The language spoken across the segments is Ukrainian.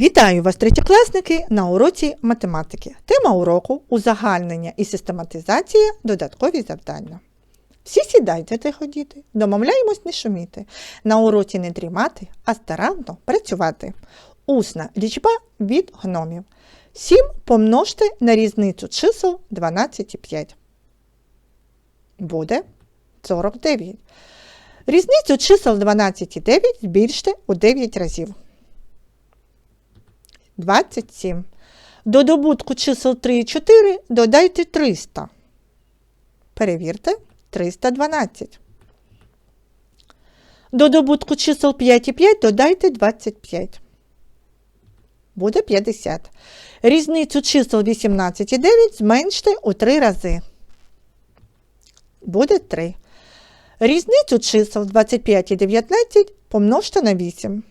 Вітаю вас, третьокласники, на уроці математики. Тема уроку узагальнення і систематизація додаткові завдання. Всі сідайте тихо, діти, домовляємось не шуміти. На уроці не дрімати, а старанно працювати. Усна лічба від гномів. 7 помножте на різницю чисел 12 і 5. Буде 49. Різницю чисел 12 і 9 збільште у 9 разів. 27. До добутку чисел 3 і 4 додайте 300. Перевірте 312. До добутку чисел 5 і 5 додайте 25. Буде 50. Різницю чисел 18 і 9 зменште у 3 рази. Буде 3. Різницю чисел 25 і 19 помножте на 8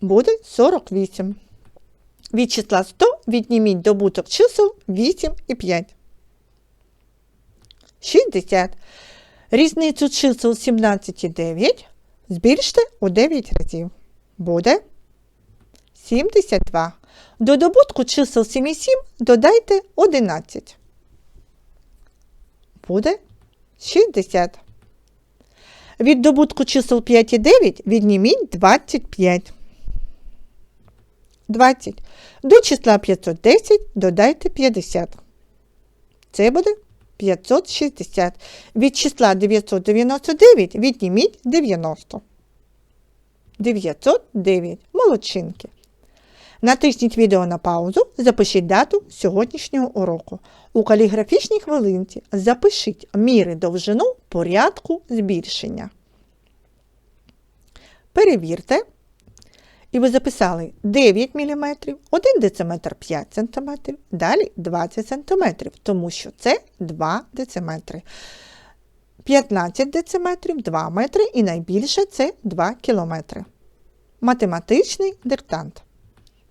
буде 48. Від числа 100 відніміть добуток чисел 8 і 5. 60. Різницю чисел 17 і 9 збільште у 9 разів. Буде 72. До добутку чисел 7 і 7 додайте 11. Буде 60. Від добутку чисел 5 і 9 відніміть 25. 20. До числа 510 додайте 50. Це буде 560. Від числа 999 відніміть 90. 909. Молодчинки. Натисніть відео на паузу, запишіть дату сьогоднішнього уроку. У каліграфічній хвилинці запишіть міри довжину порядку збільшення. Перевірте. І ви записали 9 мм, 1 дециметр 5 см, далі 20 см, тому що це 2 дециметри. 15 дециметрів 2 метри і найбільше це 2 кілометри. Математичний диктант.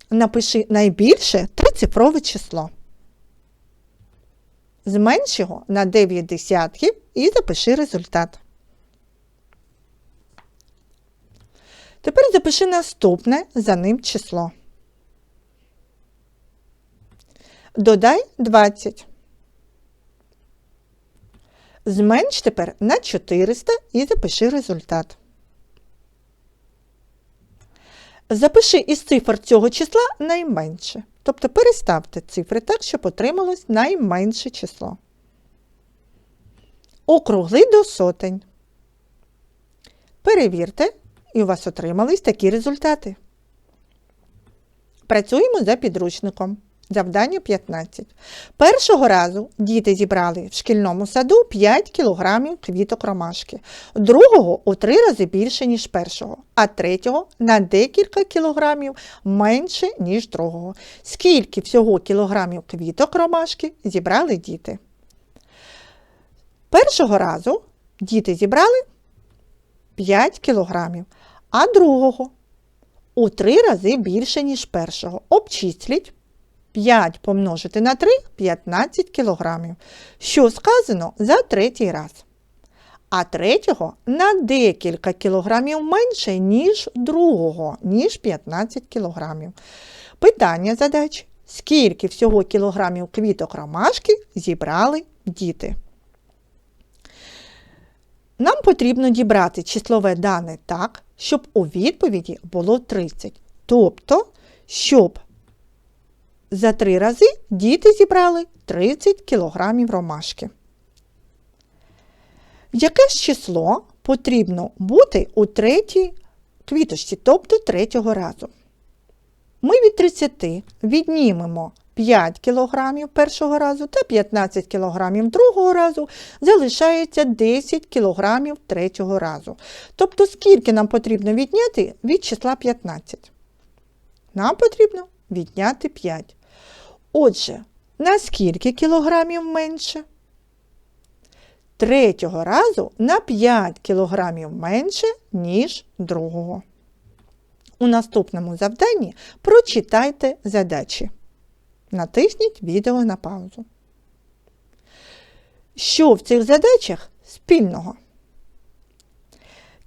Напиши найбільше трицифрове число. Зменш його на 9 десятків і запиши результат. Тепер запиши наступне за ним число. Додай 20. Зменш тепер на 400 і запиши результат. Запиши із цифр цього числа найменше. Тобто переставте цифри так, щоб отрималось найменше число. Округли до сотень. Перевірте, і у вас отримались такі результати. Працюємо за підручником. Завдання 15. Першого разу діти зібрали в шкільному саду 5 кг квіток ромашки, другого у три рази більше, ніж першого, а третього на декілька кілограмів менше, ніж другого. Скільки всього кілограмів квіток ромашки зібрали діти? Першого разу діти зібрали 5 кілограмів, а другого у три рази більше, ніж першого. Обчисліть 5 помножити на 3 15 кілограмів, що сказано за третій раз. А третього на декілька кілограмів менше, ніж другого, ніж 15 кілограмів. Питання задачі. Скільки всього кілограмів квіток ромашки зібрали діти? Нам потрібно дібрати числове дане так, щоб у відповіді було 30. Тобто, щоб за три рази діти зібрали 30 кг ромашки. Яке ж число потрібно бути у третій квіточці, тобто третього разу? Ми від 30 віднімемо 5 кг першого разу та 15 кг другого разу, залишається 10 кг третього разу. Тобто, скільки нам потрібно відняти від числа 15? Нам потрібно відняти 5. Отже, на скільки кілограмів менше? Третього разу на 5 кілограмів менше, ніж другого. У наступному завданні прочитайте задачі. Натисніть відео на паузу. Що в цих задачах спільного?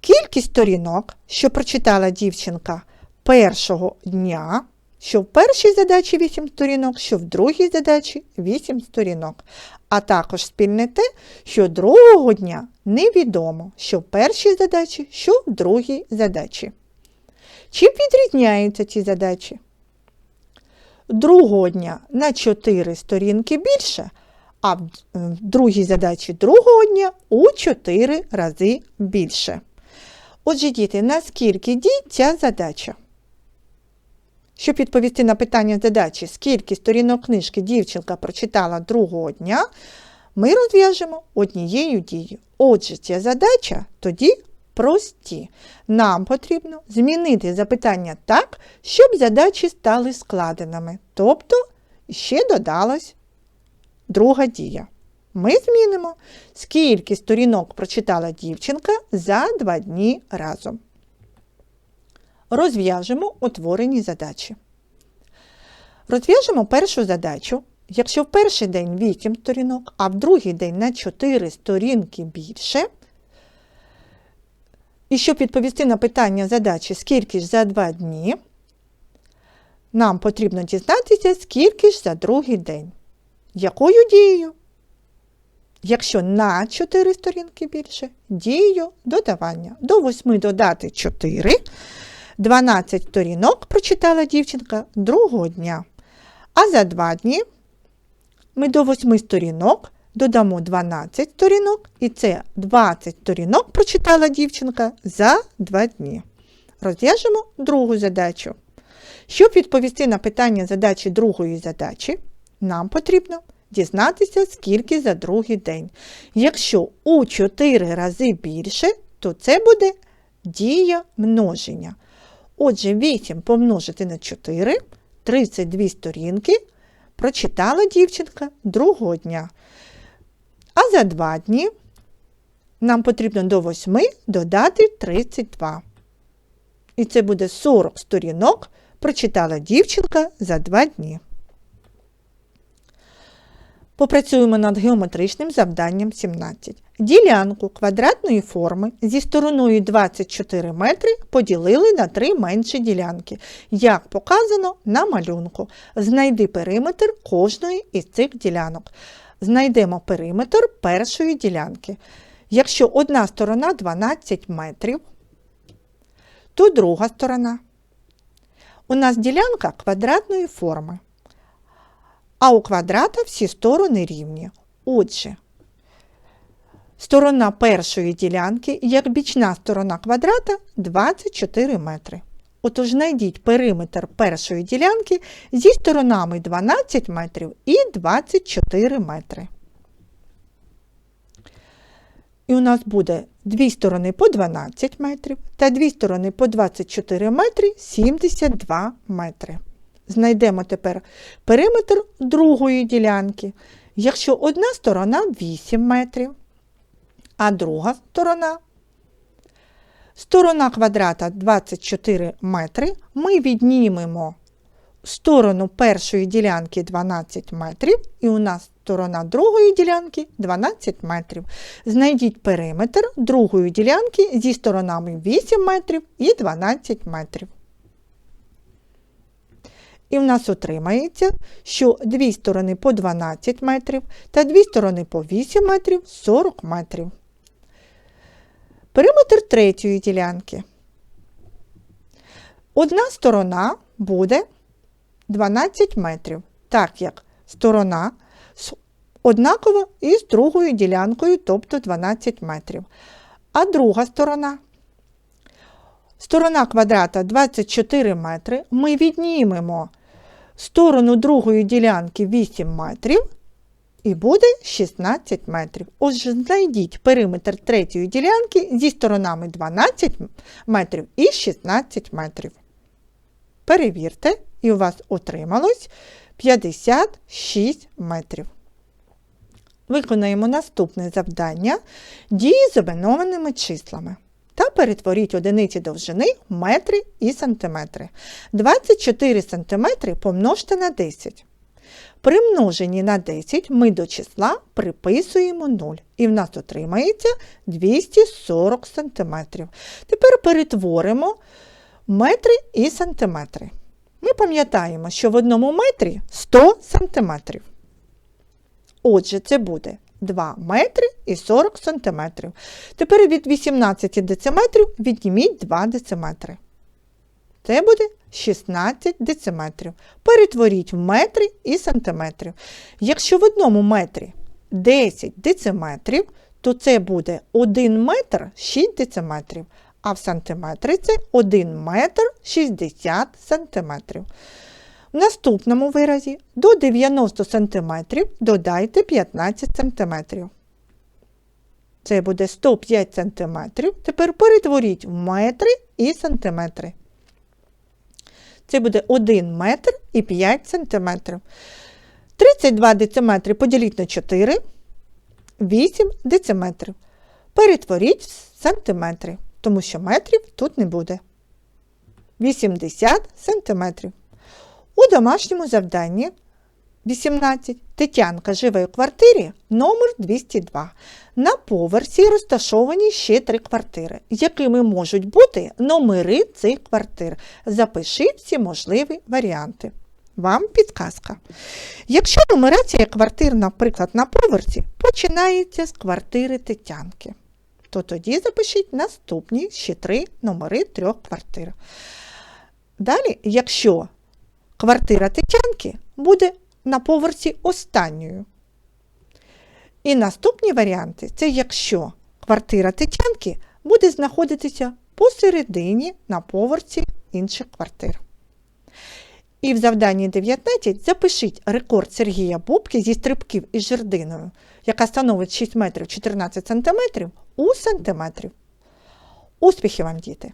Кількість сторінок, що прочитала дівчинка першого дня, що в першій задачі 8 сторінок, що в другій задачі 8 сторінок. А також спільне те, що другого дня невідомо, що в першій задачі, що в другій задачі. Чим відрізняються ці задачі? Другого дня на 4 сторінки більше, а в в другій задачі другого дня у 4 рази більше. Отже, діти, наскільки дій ця задача? Щоб відповісти на питання задачі, скільки сторінок книжки дівчинка прочитала другого дня, ми розв'яжемо однією дією. Отже, ця задача тоді прості. Нам потрібно змінити запитання так, щоб задачі стали складеними. Тобто ще додалась друга дія. Ми змінимо, скільки сторінок прочитала дівчинка за два дні разом. Розв'яжемо утворені задачі. Розв'яжемо першу задачу. Якщо в перший день 8 сторінок, а в другий день на 4 сторінки більше. І щоб відповісти на питання задачі, скільки ж за 2 дні, нам потрібно дізнатися, скільки ж за другий день. Якою дією? Якщо на 4 сторінки більше, дією додавання. До 8 додати 4. 12 сторінок прочитала дівчинка другого дня. А за 2 дні ми до 8 сторінок додамо 12 сторінок, і це 20 сторінок прочитала дівчинка за 2 дні. Розв'яжемо другу задачу. Щоб відповісти на питання задачі другої задачі, нам потрібно дізнатися, скільки за другий день. Якщо у 4 рази більше, то це буде дія множення. Отже, 8 помножити на 4, 32 сторінки прочитала дівчинка другого дня. А за 2 дні нам потрібно до 8 додати 32. І це буде 40 сторінок прочитала дівчинка за 2 дні. Попрацюємо над геометричним завданням 17. Ділянку квадратної форми зі стороною 24 метри поділили на три менші ділянки, як показано на малюнку. Знайди периметр кожної із цих ділянок. Знайдемо периметр першої ділянки. Якщо одна сторона 12 метрів, то друга сторона. У нас ділянка квадратної форми. А у квадрата всі сторони рівні. Отже, сторона першої ділянки, як бічна сторона квадрата 24 метри. Отож знайдіть периметр першої ділянки зі сторонами 12 метрів і 24 метри. І у нас буде дві сторони по 12 метрів та дві сторони по 24 метри 72 метри. Знайдемо тепер периметр другої ділянки. Якщо одна сторона 8 метрів, а друга сторона сторона квадрата 24 метри, ми віднімемо сторону першої ділянки 12 метрів, і у нас сторона другої ділянки 12 метрів. Знайдіть периметр другої ділянки зі сторонами 8 метрів і 12 метрів. І в нас отримається, що дві сторони по 12 метрів та дві сторони по 8 метрів 40 метрів. Периметр третьої ділянки. Одна сторона буде 12 метрів, так як сторона однакова із другою ділянкою, тобто 12 метрів. А друга сторона. Сторона квадрата 24 метри. Ми віднімемо сторону другої ділянки 8 метрів і буде 16 метрів. Отже, знайдіть периметр третьої ділянки зі сторонами 12 метрів і 16 метрів. Перевірте, і у вас отрималось 56 метрів. Виконаємо наступне завдання дії з обмінованими числами. Та перетворіть одиниці довжини в метри і сантиметри. 24 см помножте на 10. При множенні на 10 ми до числа приписуємо 0. І в нас отримається 240 см. Тепер перетворимо Метри і сантиметри. Ми пам'ятаємо, що в одному метрі 100 сантиметрів. Отже, це буде 2 метри і 40 сантиметрів. Тепер від 18 дециметрів відніміть 2 дециметри. Це буде 16 дециметрів. Перетворіть в метри і сантиметрів. Якщо в одному метрі 10 дециметрів, то це буде 1 метр 6 дециметрів, а в сантиметрі це 1 метр 60 сантиметрів. В наступному виразі до 90 см додайте 15 см. Це буде 105 см. Тепер перетворіть в метри і сантиметри. Це буде 1 метр і 5 сантиметрів. 32 дециметри поділіть на 4, 8 дециметрів. Перетворіть в сантиметри, тому що метрів тут не буде. 80 сантиметрів. У домашньому завданні 18 Тетянка живе у квартирі номер 202. На поверсі розташовані ще три квартири, якими можуть бути номери цих квартир. Запиши всі можливі варіанти. Вам підказка. Якщо нумерація квартир, наприклад, на поверсі починається з квартири Тетянки, то тоді запишіть наступні ще три номери трьох квартир. Далі, якщо квартира Тетянки буде на поверсі останньою. І наступні варіанти це якщо квартира Тетянки буде знаходитися посередині на поверсі інших квартир. І в завданні 19 запишіть рекорд Сергія Бубки зі стрибків із жердиною, яка становить 6 метрів 14 сантиметрів у сантиметрів. Успіхів вам, діти!